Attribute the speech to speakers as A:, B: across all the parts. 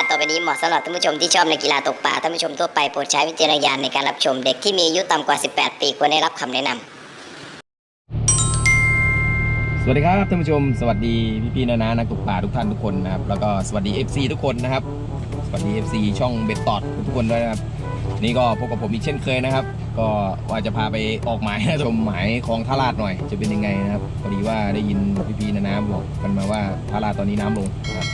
A: การต่อไปนี้เหมาะสำหรับท่านผู้ชมที่ชอบในกีฬาตกปลาท่านผู้ชมทั่วไปโปรดใช้วิจารณญาณในการรับชมเด็กที่มีอายุต่ำกว่า 18 ปีควรได้รับคำแนะนำ
B: สวัสดีครับท่านผู้ชม สวัสดีพี่พี่ๆนานานักตกปลาทุกท่านทุกคนนะครับแล้วก็สวัสดี FC ทุกคนนะครับสวัสดี FC ช่องเบ็ดตอดทุกคนด้วยนะครับนี่ก็พบกับผมอีกเช่นเคยนะครับ ก็ว่าจะพาไปออกหมายชมหมายของท่าลาดหน่อย จะเป็นยังไงนะครับพอดีว่าได้ยินพี่พี่ๆนานาบอกกันมาว่าท่าลาดตอนนี้น้ำลงนะครับ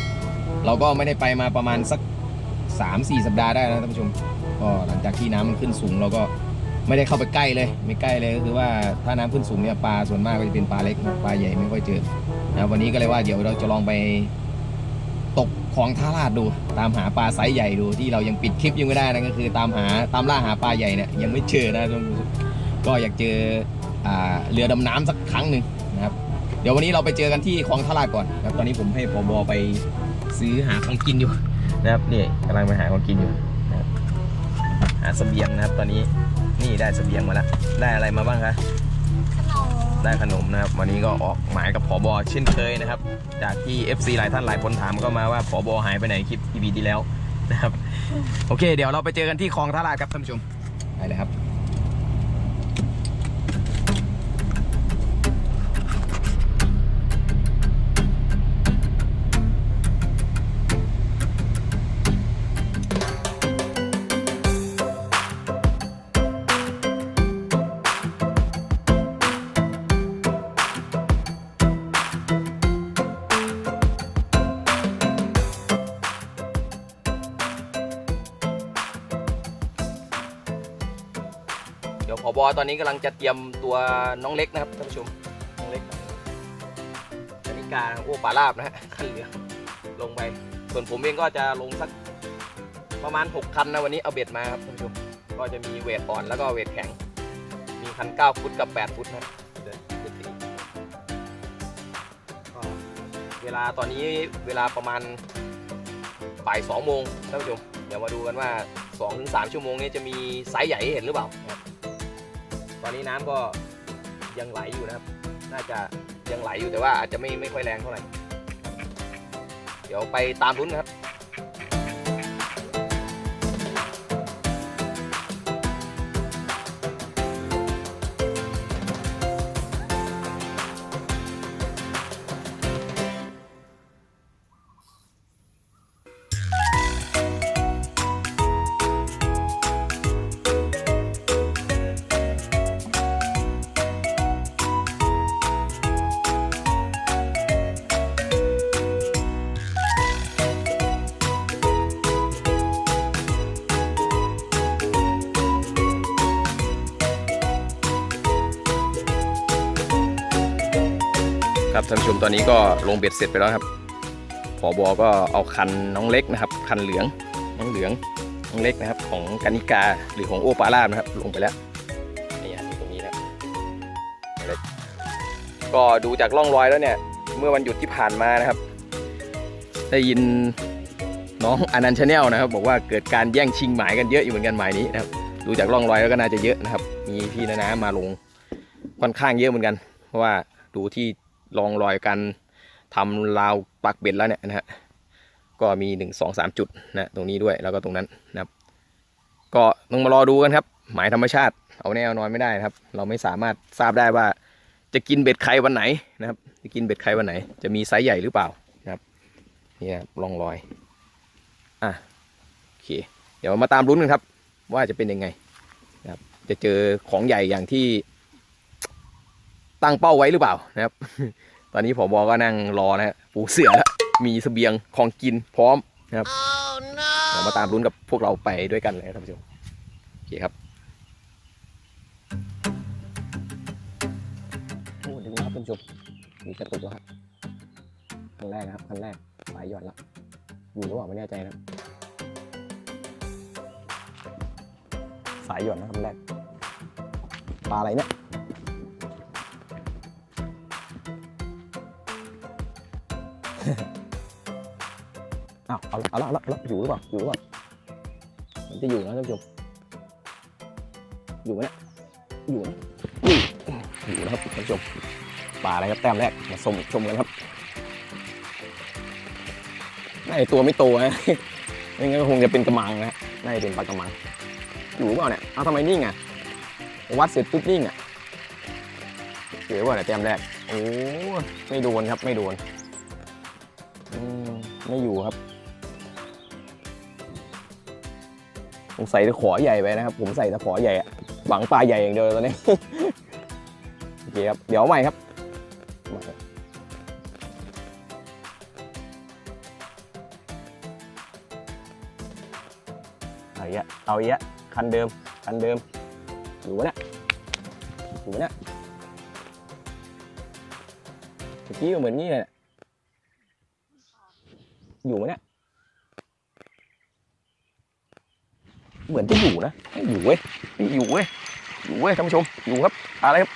B: เราก็ไม่ได้ไปมาประมาณสัก 3-4 สัปดาห์ได้นะท่านผู้ชมก็หลังจากที่น้ำมันขึ้นสูงเราก็ไม่ได้เข้าไปใกล้เลย ไม่ใกล้เลยก็คือว่าถ้าน้ำขึ้นสูงเนี่ยปลาส่วนมากก็จะเป็นปลาเล็กปลาใหญ่ไม่ค่อยเจอนะวันนี้ก็เลยว่าเดี๋ยวเราจะลองไปตกของท่าลาดดู ตามหาปลาไซส์ใหญ่ดูที่เรายังปิดคลิปยังไม่ได้นะก็คือตามหาตามล่าหาปลาใหญ่เนี่ยยังไม่เจอนะท่านผู้ชมก็อยากเจออเรือดำน้ำสักครั้งหนึ่งนะครับ เดี๋ยววันนี้เราไปเจอกันที่คลองท่าลาดก่อนนะครับตอนนี้ผมให้พบไป ซื้อหาของกินอยู่นะครับนี่กำลังไปหาของกินอยู่นะครับหาเสบียงนะครับตอนนี้นี่ได้เสบียงมาแล้วได้อะไรมาบ้างคะได้ขนมนะครับ วันนี้ก็ออกหมายกับผอบอเช่นเคยนะครับ จากที่ FC หลายท่านหลายคนถามก็มาว่าผอบอหายไปไหนคลิป EP ที่แล้วนะครับ โอเค เดี๋ยวเราไปเจอกันที่คลองท่าลาดครับท่านผู้ชมไปเลยครับ ตอนนี้กำลังจะเตรียมตัวน้องเล็กนะครับท่านผู้ชมน้องเล็กกนิกาโอ้ปลาลาบนะฮะคันเหลือลงไป ส่วนผมเองก็จะลงสักประมาณ 6 คันนะวันนี้เอาเบ็ดมาครับท่านผู้ชมก็จะมีเวทอ่อนแล้วก็เวทแข็ง มีคัน9ฟุตกับ 8 ฟุตนะเดินเดินตีเวลาตอนนี้เวลาประมาณบ่าย2โมงท่านผู้ชมเดี๋ยวมาดูกันว่า2-3ชั่วโมงนี้จะมีไซส์ใหญ่หเห็นหรือเปล่าครับ ตอนนี้น้ำก็ยังไหลอยู่นะครับ น่าจะยังไหลอยู่แต่ว่าอาจจะไม่ไม่ค่อยแรงเท่าไหร่ เดี๋ยวไปตามลุ้นนะครับ ครับท่านผู้ชมตอนนี้ก็ลงเบ็ดเสร็จไปแล้วครับผอบอก็เอาคันน้องเล็กนะครับ คันเหลืองน้องเหลืองน้องเล็กนะครับ ของกานิกาหรือของโอปาลานะครับ ลงไปแล้วนี่ตรงนี้นะครับก็ดูจากร่องรอยแล้วเนี่ย เมื่อวันหยุดที่ผ่านมานะครับ ได้ยินน้องอนันต์ชาแนลนะครับ บอกว่าเกิดการแย่งชิงหมายกันเยอะอยู่เหมือนกันหมายนี้นะครับดูจากร่องรอยแล้วก็น่าจะเยอะนะครับ มีพี่นานามาลงค่อนข้างเยอะเหมือนกัน เพราะว่าดูที่ ลองรอยกันทำราวปักเบ็ดแล้วเนี่ยนะฮะก็มีหนึ่งสองสามจุดนะตรงนี้ด้วยแล้วก็ตรงนั้นนะครับ ก็ต้องมารอดูกันครับ หมายธรรมชาติ เอาแน่เอานอนไม่ได้นะครับ เราไม่สามารถทราบได้ว่า จะกินเบ็ดใครวันไหนนะครับ จะกินเบ็ดใครวันไหน จะมีไซส์ใหญ่หรือเปล่านะครับนี่ครับลองรอยอะโอเค เดี๋ยวมาตามลุ้นกันครับ ว่าจะเป็นยังไงนะครับ จะเจอของใหญ่อย่างที่ตั้งเป้าไว้หรือเปล่านะครับ ตอนนี้ผอบอก็นั่งรอนะฮะปูเสือแล้วมีเสบียงของกินพร้อมนะครับเรามาตามลุ้นกับพวกเราไปด้วยกันเลยครับท่านผู้ชมโอเคครับโอ้ถึงแล้วครับท่านผู้ชมมีกระตุกแล้วครับครั้งแรกนะครับครั้งแรกสายหย่อนแล้วอยู่รือเปล่างไม่แน่ใจนะสายหย่อนนะครั้งแรกปลาอะไรเนี่ย อ้าวเอาละเอาละเอาละเอาละอยู่หรือเปล่าอยู่หรือเปล่ามันจะอยู่นะท่านผู้ชมอยู่ไหมเนี่ยอยู่นะอยู่อยู่นะครับท่านผู้ชมปลาอะไรครับแต้มแรกมาชมชมกันครับไอตัวไม่โตนะไม่งั้นก็คงจะเป็นกระมังนะน่าจะเป็นปลากระมัง อยู่หรือเปล่าเนี่ยเอาทำไมนิ่งอะวัดเสร็จปุ๊บนิ่งอะเก๋ว่าเนี่ยแต้มแรกโอ้ไม่โดนครับไม่โดนไม่อยู่ครับ ผมใส่ตะขอใหญ่ไปนะครับ ผมใส่ตะขอใหญ่อะหวังปลาใหญ่อย่างเดียวตอนนี้โอเคครับเดี๋ยวใหม่ครับใหม่เอาอีกอะเอาอีกอะคันเดิมคันเดิมอยู่วะเนี่ยอยู่วะเนี่ยเมื่อกี้ก็เหมือนนี่เลยอยู่ไหมเนี่ย เหมือนจะอยู่นะอยู่เว้ยอยู่เว้ยอยู่เว้ยท่านผู้ชมอยู่ครับอะไรครับ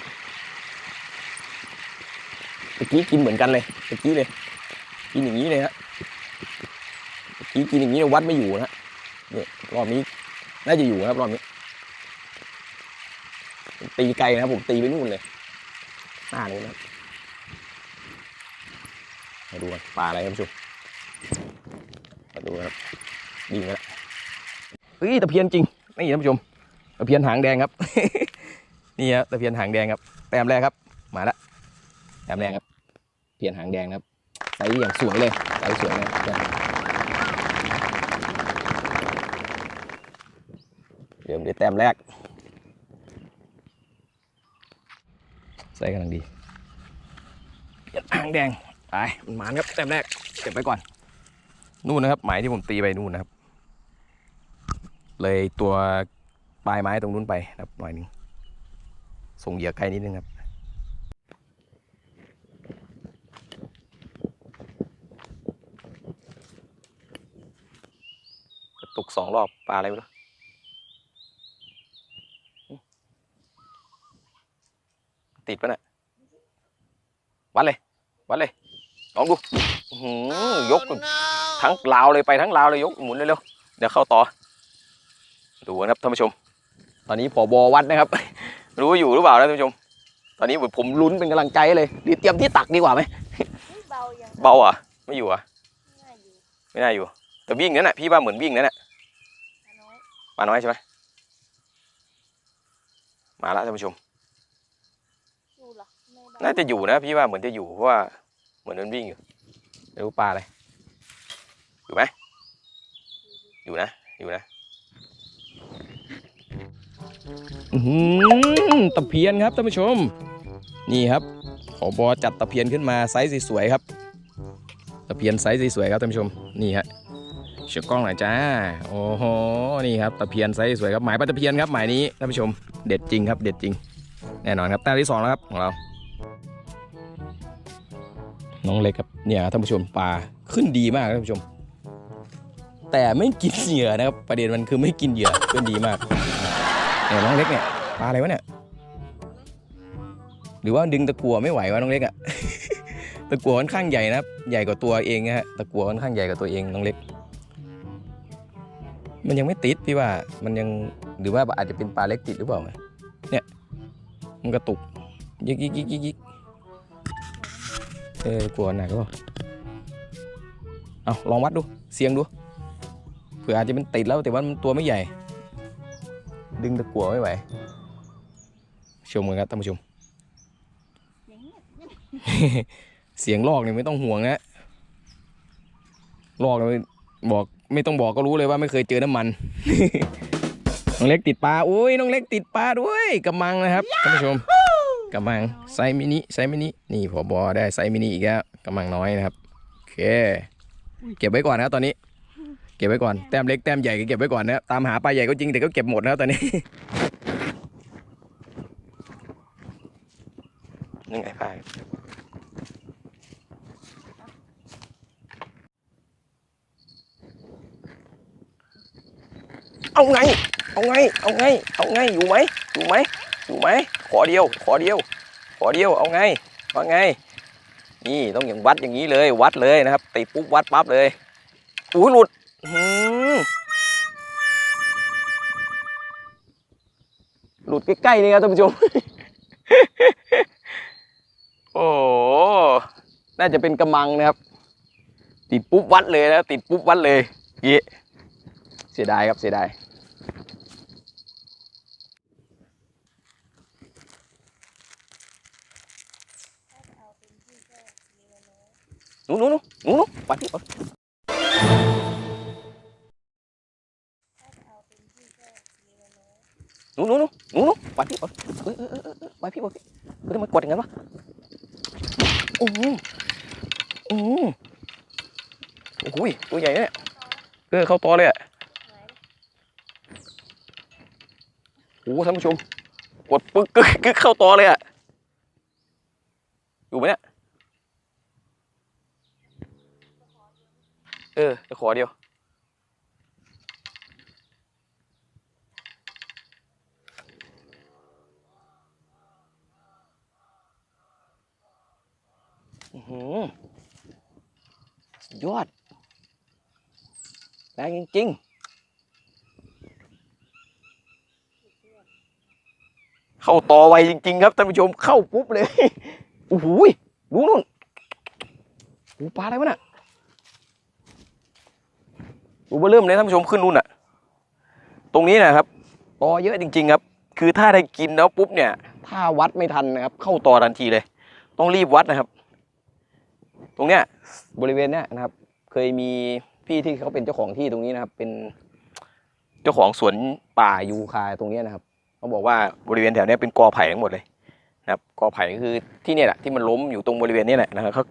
B: เมื่อกี้กินเหมือนกันเลยเมื่อกี้เลย กินอย่างนี้เลยฮะเมื่อกี้กินอย่างนี้วัดไม่อยู่นะฮะเนี่ยรอบนี้น่าจะอยู่นะครับรอบนี้ ตีไกลนะครับผมตีไปนู่นเลยหน้านู้นนะมาดูกันปลาอะไรครับผู้ชมมาดูนครับดิ่งไปแล้ว เฮ้ยตะเพียนจริงนี่ท่านผู้ชมตะเพียนหางแดงครับ นี่ครับตะเพียนหางแดงครับแต้มแรกครับ มาแล้วแต้มแรกครับ เพียนหางแดงครับไซส์อย่างสวยเลยไซส์สวยเลยเริ่มด้วยแต้มแรกใส่กำลังดีหางแดงไปมันหมานครับแต้มแรกเก็บไว้ก่อน นู่นนะครับ หมายที่ผมตีไปนู่นนะครับ เลยตัวปลายไม้ตรงนู้นไปนะครับหน่อยหนึงส่งเหยื่อไกลนิดนึงครับกระตุกสองรอบปลาอะไรไม่รู้ติดปะเนี่ยวัดเลย วัดเลยลองดูอื้อหือยกทั้งลาวเลยไปทั้งลาวเลยยกหมุนเร็วๆเดี๋ยวเข้าต่อ ดูนะครับท่านผู้ชม ตอนนี้ผอบอวัดนะครับ รู้อยู่หรือเปล่านะท่านผู้ชม ตอนนี้ผมลุ้นเป็นกำลังใจเลยดีเตรียมที่ตักดีกว่าไหม
C: เบาอย่าง
B: เบาอะไม่อยู่อะ
C: ง่ายอยู่
B: ไม่น่าอยู่ แต่วิ่งนั่นแหะพี่ว่าเหมือนวิ่งนั่นแหละ
C: น้อย
B: ปลาน้อยใช่ไหมมาแล้วท่านผู้ชม
C: อยู่เหรอไม่เบา
B: น่าจะอยู่นะพี่ว่าเหมือนจะอยู่เพราะว่าเหมือนมันวิ่งอยู่ไม่รู้ปลาอะไรอยู่ไหมอยู่นะ อยู่นะอื้อหือ ตะเพียนครับท่านผู้ชม นี่ครับขอบอจัดตะเพียนขึ้นมาไซส์สวยๆครับ ตะเพียนไซส์สวยๆครับท่านผู้ชมนี่ฮะเชือกกล้องหน่อยจ้าโอ้โหนี่ครับตะเพียนไซส์สวยครับหมายปลาตะเพียนครับหมายนี้ท่านผู้ชมเด็ดจริงครับเด็ดจริง แน่นอนครับแต้มที่สองแล้วครับของเราน้องเล็กครับเนี่ยท่านผู้ชมปลาขึ้นดีมากท่านผู้ชม แต่ไม่กินเหยื่อนะครับประเด็นมันคือไม่กินเหยื่อขึ้นดีมาก เนี่ยน้องเล็กเนี่ยปลาอะไรวะเนี่ย หรือว่าดึงตะกัวไม่ไหววะน้องเล็กอะตะกัวค่อนข้างใหญ่นะครับ ใหญ่กว่าตัวเองนะฮะตะกัวค่อนข้างใหญ่กว่าตัวเองน้องเล็ก มันยังไม่ติดพี่ว่ามันยังหรือว่าอาจจะเป็นปลาเล็กติดหรือเปล่าเนี่ย มันกระตุกยิกยิกยิกยิกยิกเออกลัวหนักก็เอาลองวัดดูเสียงดูเผื่ออาจจะเป็นติดแล้วแต่ว่ามันตัวไม่ใหญ่ ดึงตะกัวไม่ไหว ชมกันครับท่านผู้ชม
C: อย่างเงี้ย
B: เสียงลอกเนี่ยไม่ต้องห่วงนะลอกเนี่ยบอกไม่ต้องบอกก็รู้เลยว่าไม่เคยเจอน้ำมัน น้องเล็กติดปลาอุ้ยน้องเล็กติดปลาด้วยกำมังนะครับท่านผู้ชมกำมังไซส์มินิไซส์มินินี่ผอบอได้ไซส์มินิอีกแล้วกำมังน้อยนะครับโอเค เก็บไว้ก่อนนะครับตอนนี้ เก็บไว้ก่อนแต้มเล็กแต้มใหญ่ก็เก็บไว้ก่อนนะครับตามหาปลาใหญ่ก็จริงแต่ก็เก็บหมดนะครับตอนนี้นี่ไงปลาเอาไง เอาไง เอาไง เอาไง อยู่ไหมอยู่ไหมอยู่ไหม ขอเดียว ขอเดียว ขอเดียว เอาไง ว่าไง นี่ต้องอย่างวัดอย่างนี้เลย วัดเลยนะครับติดปุ๊บวัดปั๊บเลยอู้หลุดอื้อ หลุดใกล้ๆนี่ครับท่านผู้ชม โอ้น่าจะเป็นกระมังนะครับ ติดปุ๊บวัดเลยนะติดปุ๊บวัดเลยเยะสียดายครับเสียดาย
C: ถ้นนน้อย
B: หนูหนูหนูหนูหนูปัดพี่ ด
C: อย่า
B: งนั้นวะโอ้โหโอ้โหโอ้โหตัวใหญ่เนี่ยเออเข้าตอเลยอะโอ้ท่านผู้ชม กดปึ๊กกึกกึกเข้าตอเลยอะอยู่ไหมเนี่ยเออจะขอเดียว อื้อหือสุด ยอด แรงจริง ๆ เข้าต่อไวจริง ๆ ครับท่านผู้ชมเข้าปุ๊บเลย โอ้โหดูนู่นโอ้ปลาอะไรวะน่ะดูเบอร์เริ่มเลยท่านผู้ชมขึ้นนู่นน่ะ ตรงนี้นะครับต่อเยอะจริง ๆ ครับ คือถ้าได้กินแล้วปุ๊บเนี่ย ถ้าวัดไม่ทันนะครับ เข้าต่อทันทีเลย ต้องรีบวัดนะครับ ตรงเนี้ยบริเวณเนี้ยนะครับ เคยมีพี่ที่เขาเป็นเจ้าของที่ตรงนี้นะครับ เป็นเจ้าของสวนป่ายูคาตรงเนี้ยนะครับเขาบอกว่าบริเวณแถวเนี้ยเป็นกอไผ่ทั้งหมดเลยนะครับกอไผ่ก็คือที่เนี่ยแหละที่มันล้มอยู่ตรงบริเวณนี้แหละนะครับเขา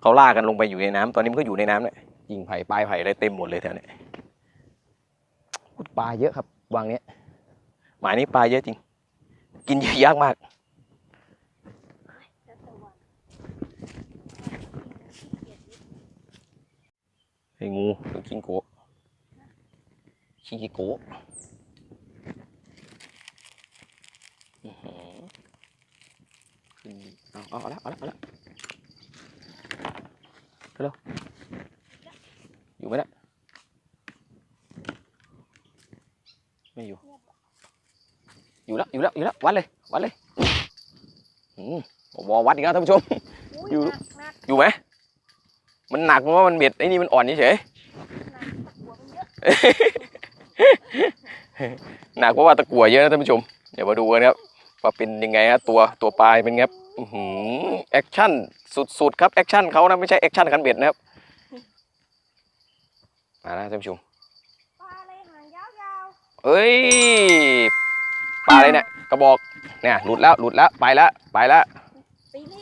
B: เขาลากกันลงไปอยู่ในน้ำตอนนี้มันก็อยู่ในน้ำเนี่ยยิงไผ่ปลายไผ่อะไรเต็มหมดเลยแถวเนี้ยปลาเยอะครับวางเนี้ยหมายนี้ปลาเยอะจริง กินเยอะยากมาก thì mua được chín của chín chỉ của ở, ở, ở đó ở đó ở đó cái đâu dù mấy đó. Mấy dù. Dù đó dù đó dù đó. Quá lên quá lên. Ừ. bò quá đi ra thôi xuống dù dù mẹ มเนี่ยไม่อยู่อยู่แล้วอยู่แล้วอยู่แล้ววัดเลยวัดเลยอืมผมบอกวัดอีกแล้วท่านผู้ชม
C: อุ้ย
B: อยู่
C: หนักหนัก
B: อยู่ไหมมันหนักเพราะว่ามันเบ็ดไอ้นี่มันอ่อนเฉย
C: หนักตะกัวมันเยอะ
B: ๆหนักเพราะว่าตะกั่วเยอะนะท่านผู้ชม เดี๋ยวมาดูกันครับว่าเป็นยังไงฮะตัวตัวปลายเป็นไงครับอื้อหือแอคชั่นสุดๆครับแอคชั่นเขานะไม่ใช่แอคชั่นคันเบ็ดนะครับมาแล้วท่านผู้ชม
C: ปลาอะไรหางยาว
B: เอ้ยปลาอะไรเนี่ยกระบอกเนี่ยหลุดแล้วหลุดแล้วไปแล้วไปแล้ว
C: ๆไปรีบ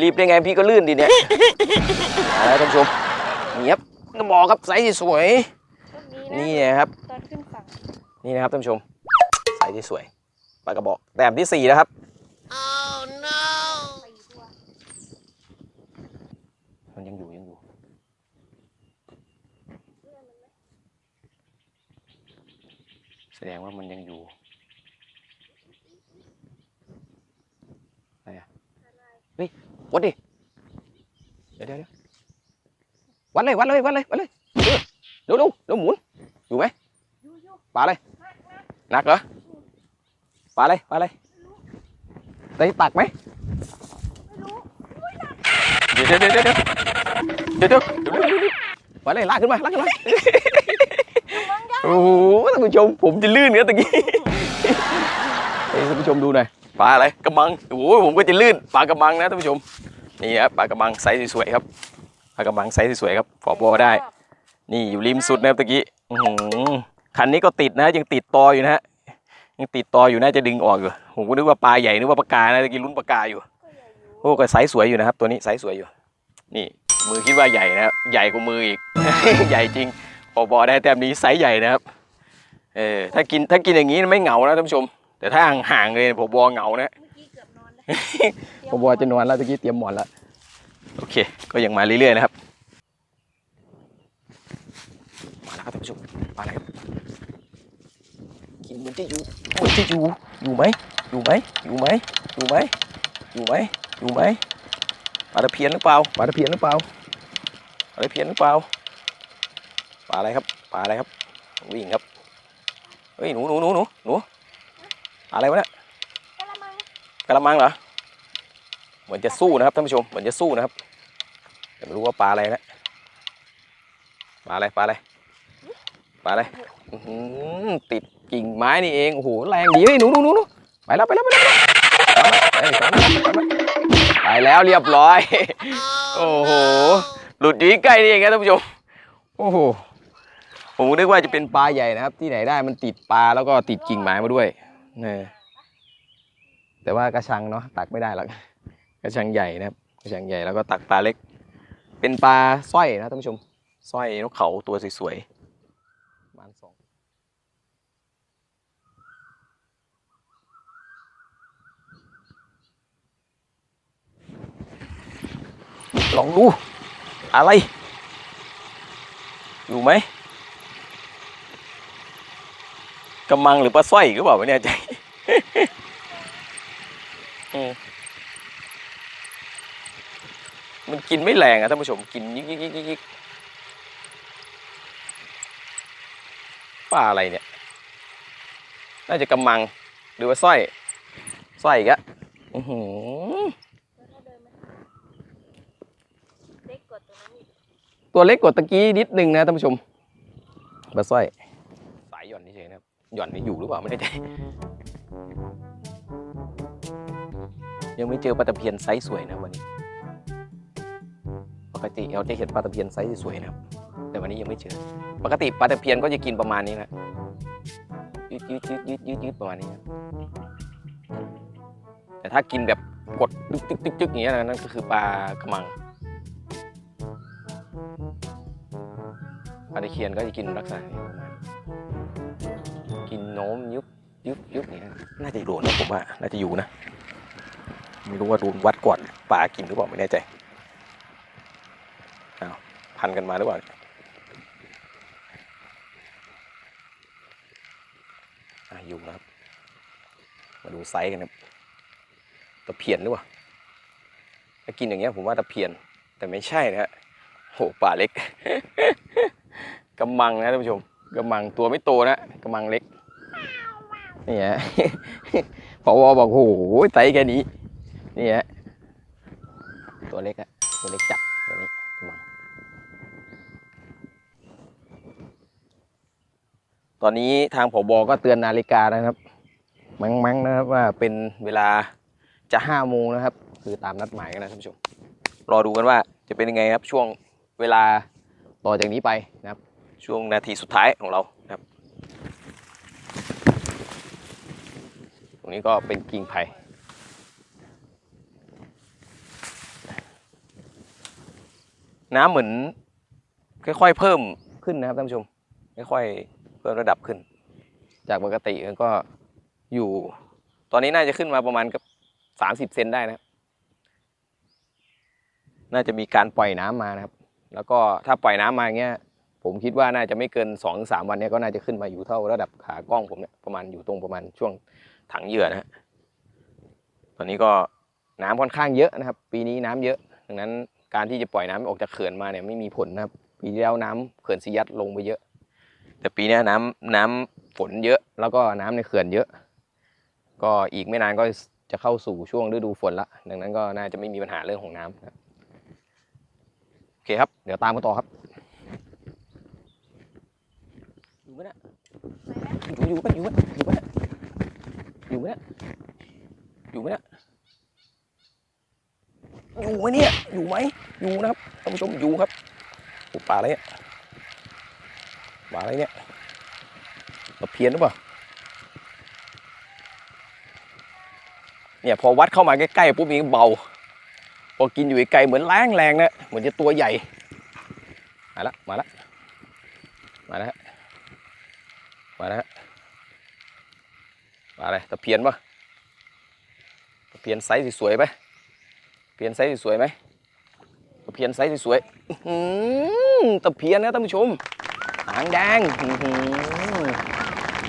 C: รีบรีบ
B: รีบได้ไงพี่ก็ลื่นดิเนี่ยมาแล้วท่านผู้ชมนี่ครับกระบอกครับไซส์สวย
C: ต้นนี้
B: นี่
C: นะ
B: นะครับ
C: ตอนขึ้นฝั่ง
B: นี่นะครับท่านผู้ชมใส่ที่สวยปลากระบอกแต้มที่สี่แล้วครับ
C: สี่ตัว
B: มันยังอยู่ยังอยู่
C: เพื่อนมันไหม
B: แสดงว่ามันยังอยู่อะไรอะเฮ้ย วัดดิเดี๋ยววัดเลยวัดเลยวัดเลยวัดเลยเร็วเร็วเร็วหมุน อยู่ไหมปลาเลย
C: หนัก
B: เหรอปลาเลยปลาเลยได้ตักไหมเดี๋ยวเดี๋ยวเดี๋ยวเดี๋ยวเดี๋ยวเวปลเลยลากขึ้นมาลากขึ้นมาโอ้ท่านผู้ชมผมจะลื่นเนี่ยตะกี้ท่านผู้ชมดูหน่อยปลาอะไรกระมังโอ้ผมก็จะลื่นปลากระมังนะท่านผู้ชม นี่ครับปลากระมังไซส์สวยๆครับปลากระมังไซส์สวยๆครับขอบอได้ นี่อยู่ริมสุดนะครับตะกี้หือคันนี้ก็ติดนะ ยังติดตออยู่นะฮะยังติดตออยู่น่าจะดึงออกอยู่ผมก็นึกว่าปลาใหญ่นึกว่าปลากานะตะกี้ลุ้นปลากาอยู่
C: ก็ใหญ่อยู่
B: โอ้ก็ไซส์สวยอยู่นะครับ ตัวนี้ไซส์สวยอยู่ นี่มือคิดว่าใหญ่นะครับใหญ่กว่ามืออีก ใหญ่จริงพอบอได้แต้มนี้ไซส์ใหญ่นะครับเออถ้ากินถ้ากินอย่างนี้ไม่เหงานะท่านผู้ชม แต่ถ้าห่างๆเลยพอบอเหงานะ
C: เมื่อก
B: จะนอนแล้วตะกี้เตรียมหมอนแล้วโอเค ก็ยังมาเรื่อยๆนะครับมาแล้วครับท่านผู้ชมมาแล้วครับกินมือนจะอยู่มือนจะอยู่อยู่ไหมอยู่ไหมอยู่ไหมอยู่ไหมอยู่ไหมอยู่ไหมปลาตะเพียนหรือเปล่าปลาตะเพียนหรือเปล่าปลาตะเพียนหรือเปล่าปลาอะไรครับปลาอะไรครับวิ่งครับเฮ้ยหนูหนูหนูหนูหนูอะไรวะเนี่ย
C: กระมัง
B: เหรอ เหมือนจะสู้นะครับท่านผู้ชม เหมือนจะสู้นะครับแต่ไม่รู้ว่าปลาอะไรนะ ปลาอะไร ปลาอะไร ปลาอะไรติดกิ่งไม้นี่เอง โอ้โห แรงดีเลยหนูหนูหนูหนูไปแล้วไปแล้วไปแล้วไปแล้วไปแล้วไปแล้วเรียบร้อย โอ้โห หลุดอยู่ใกล้นี่เองครับท่านผู้ชม โอ้โห ผมนึกว่าจะเป็นปลาใหญ่นะครับ ที่ไหนได้มันติดปลาแล้วก็ติดกิ่งไม้มาด้วยเนี่ย แต่ว่ากระชังเนาะตักไม่ได้หรอกกระชังใหญ่นะครับกระชังใหญ่แล้วก็ตักปลาเล็ก เป็นปลาสร้อยนะท่านผู้ชมสร้อยนกเขาตัวสวยๆประมาณสองลองดู อะไร อยู่ไหมกำมังหรือปลาสร้อยกหรือเปล่าไม่แน่ใจ อืมมัน กินไม่แรงอะท่านผู้ชมกินยิกยิกยิกยิกปลาอะไรเนี่ย น่าจะกำมังหรือว่าสร้อยสร้อยอีกอะอือหือ
C: ตัว
B: เล็กกว่าตะกี้นิดนึงนะท่านผู้ชมปลาสร้อย สายหย่อนเฉยนะครับหย่อนนี่อยู่หรือเปล่าไม่แน่ใจยังไม่เจอปลาตะเพียนไซส์สวยนะวันนี้ ปกติเราจะเห็นปลาตะเพียนไซส์สวยนะครับ แต่วันนี้ยังไม่เจอ ปกติปลาตะเพียนก็จะกินประมาณนี้นะยืดยืดยืดยืดยืดยืดประมาณนี้นะแต่ถ้ากินแบบกดตึกตึกตึกตึกอย่างเงี้ยนะนั่นก็คือปลากระมังปลาตะเคียนก็จะกินลักษณะนี้ประมาณกินโน้มยุบยุบยุบอย่างนี้ยน่าจะโดนนะผมว่า น่าจะอยู่นะ ไม่รู้ว่าโดนวัดก่อนปลากินหรือเปล่าไม่แน่ใจ พันกันมาหรือเปล่าอะอยู่นะครับ มาดูไซส์กันครับตะเพียนหรือเปล่าถ้ากินอย่างเงี้ยผมว่าตะเพียน แต่ไม่ใช่นะฮะโหปลาเล็กกำมังนะท่านผู้ชมกำมังตัวไม่โตนะกำมังเล็กนี่ฮะพอวบอกโอ้โหไซส์แค่นี้นี่ฮะตัวเล็กอะตัวเล็กจัดตัวนี้กำมัง ตอนนี้ทางผบก็เตือนนาฬิกานะครับ มั้งมั้งนะครับว่าเป็นเวลาจะห้าโมงนะครับ คือตามนัดหมายกันนะท่านผู้ชม รอดูกันว่าจะเป็นยังไงครับช่วงเวลาต่อจากนี้ไปนะครับ ช่วงนาทีสุดท้ายของเรานะครับ ตรงนี้ก็เป็นกิ่งไผ่น้ำเหมือนค่อยๆเพิ่มขึ้นนะครับท่านผู้ชมค่อยๆิ่มระดับขึ้น จากปกติมันก็อยู่ ตอนนี้น่าจะขึ้นมาประมาณกับสามสิบเซนได้นะครับ น่าจะมีการปล่อยน้ำมานะครับ แล้วก็ถ้าปล่อยน้ำมาอย่างเงี้ย ผมคิดว่าน่าจะไม่เกิน2อถึงสวันเนี้ยก็น่าจะขึ้นมาอยู่เท่าระดับขากล้องผมเนี่ยประมาณอยู่ตรงประมาณช่วงถังเหยื่อนะฮะตอนนี้ก็น้ำค่อนข้างเยอะนะครับ ปีนี้น้ำเยอะ ดังนั้นการที่จะปล่อยน้ำออกจากเขื่อนมาเนี่ยไม่มีผลนะครับ ปีที่แล้วน้ำเขื่อนสียัดลงไปเยอะ แต่ปีนี้น้ำน้ำฝนเยอะ แล้วก็น้ำในเขื่อนเยอะ ก็อีกไม่นานก็จะเข้าสู่ช่วงฤดูฝนละ ดังนั้นก็น่าจะไม่มีปัญหาเรื่องของน้ำนะครับโอเคครับ เดี๋ยวตามกันต่อครับ อยู่ไหมนี่ยอยู่อยู่ปะอยู่ปะอยู่ปะอยู่ไหมนี่ยอยู่ไหมนี่ยอยู่ไหมเนี่ย อยู่ไหมอยู่นะครับท่านผู้ชมอยู่ครับปลาอะไรเนี่ย ปลาอะไรเนี่ยตะเพียนหรือเปล่าเนี่ยพอวัดเข้ามาใกล้ๆปุ๊บนี่เบา พอกินอยู่ไกลเหมือนแรงแรงๆนะเหมือนจะตัวใหญ่ มาละมาละมาแล้วมาแล้วฮะมาอะไรตะเพียนปะตะเพียนไซส์สวยๆไหมตะเพียนไซส์สวยไหมตะเพียนไซส์สวยๆอื้อหือตะเพียนนะท่านผู้ชม หางแดง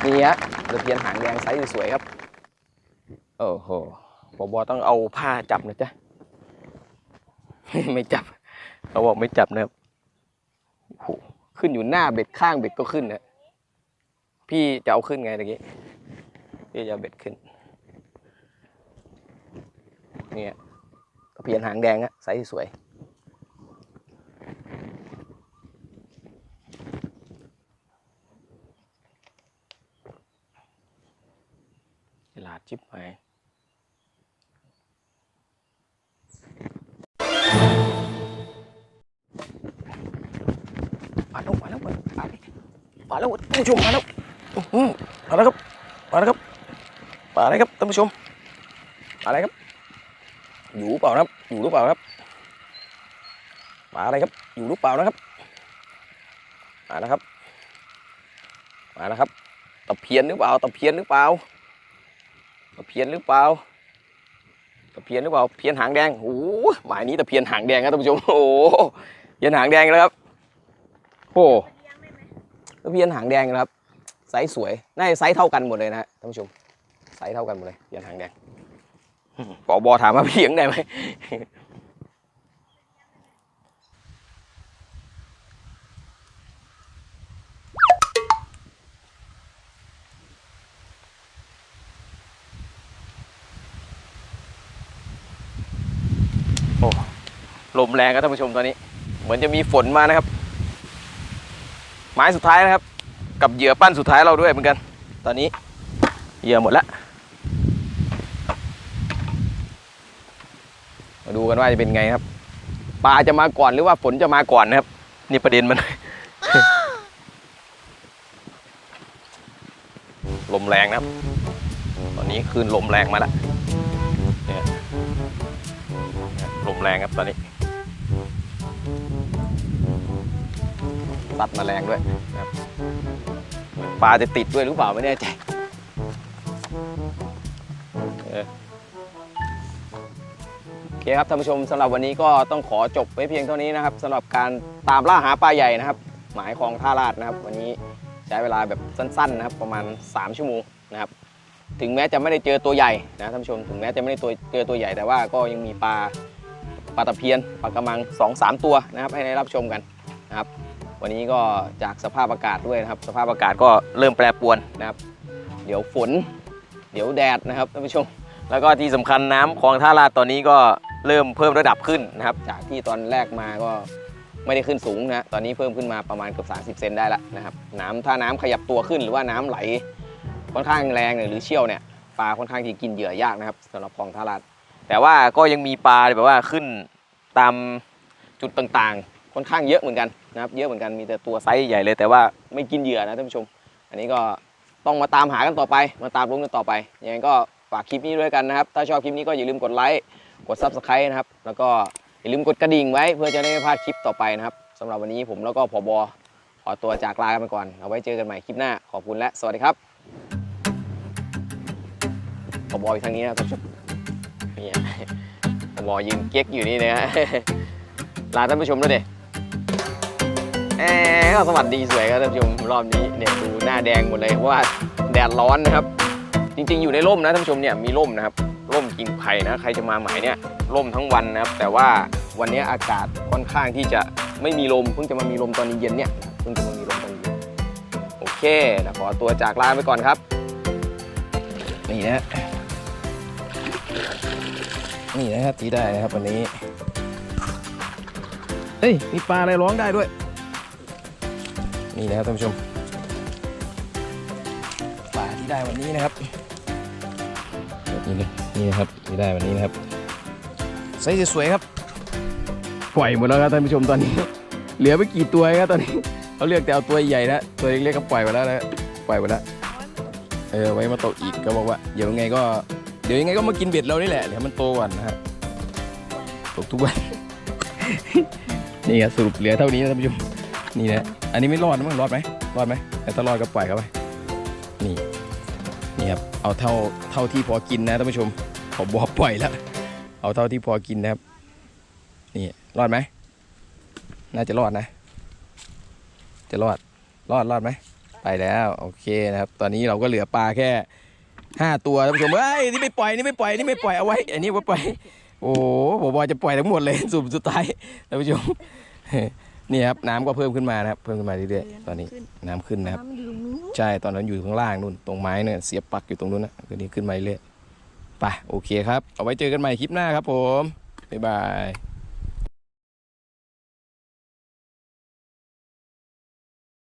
B: นี่ฮะตะเพียนหางแดงไซส์สวยครับ โอ้โหบอบอต้องเอาผ้าจับนะจ๊ะ ไม่จับเขาบอกไม่จับนะครับโอ้โหขึ้นอยู่หน้าเบ็ดข้างเบ็ดก็ขึ้นนะพี่จะเอาขึ้นไงตะกี้พี่จะเเบ็ดขึ้นเนี่ยตะเพียนหางแดงอะไซส์สวย ชิบหายมาแล้วมาแล้วมาแล้วมาแล้วมาแล้วท่านผู้ชมมาแล้วอื้อหือมาแล้วครับมาแล้วครับมาแล้วครับท่านผู้ชมมาแล้วครับ อยู่หรือเปล่านะครับ อยู่หรือเปล่าครับมาอะไรครับ อยู่หรือเปล่านะครับมาแล้วครับมาแล้วครับตะเพียนหรือเปล่าตะเพียนหรือเปล่า ตะเพียนหรือเปล่าตะเพียนหรือเปล่าเพียนหางแดงโอ้โหหมายนี้ตะเพียนหางแดงครับท่านผู้ชมโอ้เพียนหางแดงแล้วครับโอ้ตะเพียนหางแดงนะครับไซส์สวยน่าจะไซส์เท่ากันหมดเลยนะฮะท่านผู้ชมไซส์เท่ากันหมดเลยเพียนหางแดงปอบอถามว่าเพียงได้ไหม ลมแรงครับท่านผู้ชมตอนนี้ เหมือนจะมีฝนมานะครับ ไม้สุดท้ายนะครับ กับเหยื่อปั้นสุดท้ายเราด้วยเหมือนกัน ตอนนี้เหยื่อหมดแล้วมาดูกันว่าจะเป็นไงครับปลาจะมาก่อนหรือว่าฝนจะมาก่อนนะครับ นี่ประเด็นมัน ลมแรงนะครับ ตอนนี้คืนลมแรงมาแล้วเนี่ยลมแรงครับตอนนี้ ซัดมาแรงด้วยนะครับปลาจะติดด้วยหรือเปล่าไม่แน่ใจเออโอเคครับท่านผู้ชมสำหรับวันนี้ก็ต้องขอจบไว้เพียงเท่านี้นะครับสำหรับการตามล่าหาปลาใหญ่นะครับ หมายคลองท่าลาดนะครับ วันนี้ใช้เวลาแบบสั้นๆนะครับ ประมาณ 3 ชั่วโมงนะครับ ถึงแม้จะไม่ได้เจอตัวใหญ่นะท่านผู้ชมถึงแม้จะไม่ได้ตัวเจอตัวใหญ่แต่ว่าก็ยังมีปลาปลาตะเพียนปลากระมัง2อสตัวนะครับ ให้ได้รับชมกันนะครับ วันนี้ก็จากสภาพอากาศด้วยนะครับ สภาพอากาศก็เริ่มแปรปรวนนะครับ เดี๋ยวฝน เดี๋ยวแดดนะครับท่านผู้ชม แล้วก็ที่สำคัญน้ำคลองท่าลาดตอนนี้ก็เริ่มเพิ่มระดับขึ้นนะครับ จากที่ตอนแรกมาก็ไม่ได้ขึ้นสูงนะตอนนี้เพิ่มขึ้นมาประมาณเกือบ30 เซนได้แล้วนะครับ น้ำถ้าน้ำขยับตัวขึ้นหรือว่าน้ำไหลค่อนข้างแรงหรือเชี่ยวเนี่ยปลาค่อนข้างที่กินเหยื่อยากนะครับสำหรับคลองท่าลาดแต่ว่าก็ยังมีปลาแบบว่าขึ้นตามจุดต่างๆ ค่อนข้างเยอะเหมือนกันนะครับเยอะเหมือนกันมีแต่ตัวไซส์ใหญ่เลย แต่ว่าไม่กินเหยื่อนะท่านผู้ชม อันนี้ก็ต้องมาตามหากันต่อไป มาตามลุ้นกันต่อไปยังไงก็ฝากคลิปนี้ด้วยกันนะครับ ถ้าชอบคลิปนี้ก็อย่าลืมกดไลค์กด Subscribe นะครับ แล้วก็อย่าลืมกดกระดิ่งไว้เพื่อจะได้ไม่พลาดคลิปต่อไปนะครับสำหรับวันนี้ผมแล้วก็ผบขอตัวจากลากันไปก่อนเอาไว้เจอกันใหม่คลิปหน้าขอบคุณและสวัสดีครับผบอยู่ทางนี้นะครับท่านผู้ชมนี่ผบอยืนเก๊กอยู่นี่นะฮะลาท่านผู้ชมด้วยเด็ เอ๊ก็สวัสดีสวยครับท่านผู้ชมรอบนี้เนี่ยดูหน้าแดงหมดเลยเพราะว่าแดดร้อนนะครับ จริงๆ อยู่ในร่มนะท่านผู้ชมเนี่ยมีร่มนะครับร่มกิ่งไผ่นะใครจะมาหมายเนี่ยร่มทั้งวันนะครับ แต่ว่าวันนี้อากาศค่อนข้างที่จะไม่มีลมเพิ่งจะมามีลมตอนเย็นเนี่ยเพิ่งจะมามีลมตอนเย็นโอเคนะขอตัวจากลาไปก่อนครับ นี่นะนี่นะครับที่ได้นะครับวันนี้เฮ้ยมีปลาอะไรร้องได้ด้วย นี่นะครับท่านผู้ชมปลาที่ได้วันนี้นะครับนี่เลยนี่นะครับที่ได้วันนี้นะครับไซส์สวยๆครับปล่อยหมดแล้วครับท่านผู้ชมตอนนี้ เหลือไม่กี่ตัวครับตอนนี้เขาเลือกแต่เอาตัวใหญ่นะตัวเล็กๆก็ปล่อยไปแล้วนะปล่อยไปแล้วเออไว้มาตกอีกก็บอกว่าเดี๋ยวยังไงก็เดี๋ยวยังไงก็มากินเบ็ดเรานี่แหละเดี๋ยวมันโตก่อนนะฮะตกทุกวันนี่ครับสรุปเหลือเท่านี้นะท่านผู้ชม นี่นะ อันนี้ไม่รอดนะมั้งรอดไหมรอดไหมแต่ถ้ารอดก็ปล่อยเข้าไป นี่ นี่ครับ เอาเท่าเท่าที่พอกินนะท่านผู้ชม ผมบอกปล่อยแล้ว เอาเท่าที่พอกินนะครับ นี่รอดไหม น่าจะรอดนะ จะรอด รอดรอดไหม ไปแล้ว โอเคนะครับ ตอนนี้เราก็เหลือปลาแค่ห้าตัวท่านผู้ชมเอ้ย นี่ไม่ปล่อย นี่ไม่ปล่อย นี่ไม่ปล่อย เอาไว้ อันนี้ว่าปล่อย โอ้โหผมบอกจะปล่อยทั้งหมดเลย สุดสุดท้ายท่านผู้ชม นี่ครับน้ำก็เพิ่มขึ้นมานะครับเพิ่มขึ้นมาเรื่อยๆตอนนี้น้ำขึ้นนะครับ
C: น้ำมันอยู่ตรงนู้น
B: ใช่ตอนนั้นอยู่ข้างล่างนู่นตรงไม้เนี่ยเสียบปลักอยู่ตรงนู้นนะคืนนี้ขึ้นมาเรื่อยๆไปโอเคครับ เอาไว้เจอกันใหม่คลิปหน้าครับผม บ๊ายบาย